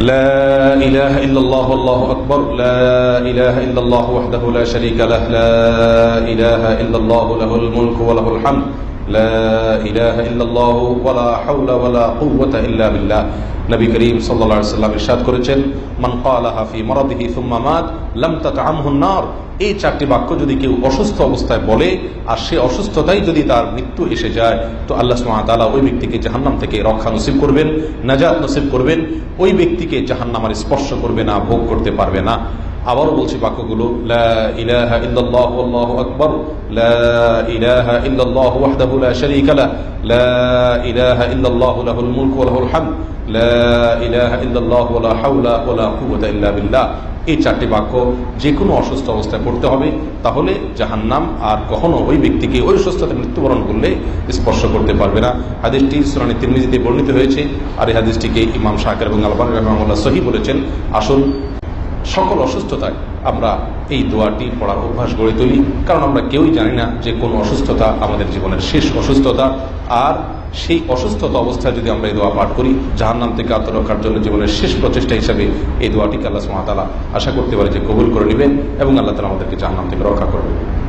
لا إله إلا الله والله أكبر. لا إله إلا الله وحده لا شريك له. لا إله إلا الله له الملك وله الحمد. لا إله إلا الله ولا حول ولا قوة إلا بالله নবী করিম সাল্লাল্লাহু আলাইহি সাল্লাম ইরশাদ করেছেন মান ক্বালাহা ফি মারাদিহি সুম্মা মাত লাম তাতআমহু নার এই চারটি বাক্য যদি কেউ অসুস্থ অবস্থায় বলে আর সে অসুস্থতাই যদি তার মৃত্যু এসে যায় তো আল্লাহ সুবহানাহু ওয়া তাআলা ওই ব্যক্তিকে জাহান্নাম থেকে রক্ষা নসিব করবেন নাজাত নসিব করবেন ওই ব্যক্তিকে জাহান্নামের স্পর্শ করবে না ভোগ করতে পারবে না আবারও বলছি বাক্যগুলো ইলাহা ইল্লাল্লাহু আল্লাহু লা এই চারটি বাক্য যে কোনো অসুস্থ অবস্থায় পড়তে হবে, তাহলে জাহান্নাম আর কখনো ওই ব্যক্তিকে ওই অসুস্থতায় মৃত্যুবরণ করলে স্পর্শ করতে পারবে না। হাদিসটি সুরানি তিরমিজিতে বর্ণিত হয়েছে, আর এই হাদিসটিকে ইমাম শাকের এবং আলবান সহি বলেছেন। আসুন সকল অসুস্থতায় আমরা এই দোয়াটি পড়ার অভ্যাস গড়ে তুলি। কারণ আমরা কেউই জানি না যে কোন অসুস্থতা আমাদের জীবনের শেষ অসুস্থতা। আর সেই অসুস্থতা অবস্থায় যদি আমরা এই দোয়া পাঠ করি, জাহান্নাম থেকে আত্মরক্ষার জন্য জীবনের শেষ প্রচেষ্টা হিসাবে এই দোয়াটিকে আল্লাহ সুমাতালা আশা করতে পারে যে কবুল করে নেবেন এবং আল্লাহ তালা আমাদেরকে জাহান্নাম থেকে রক্ষা করবেন।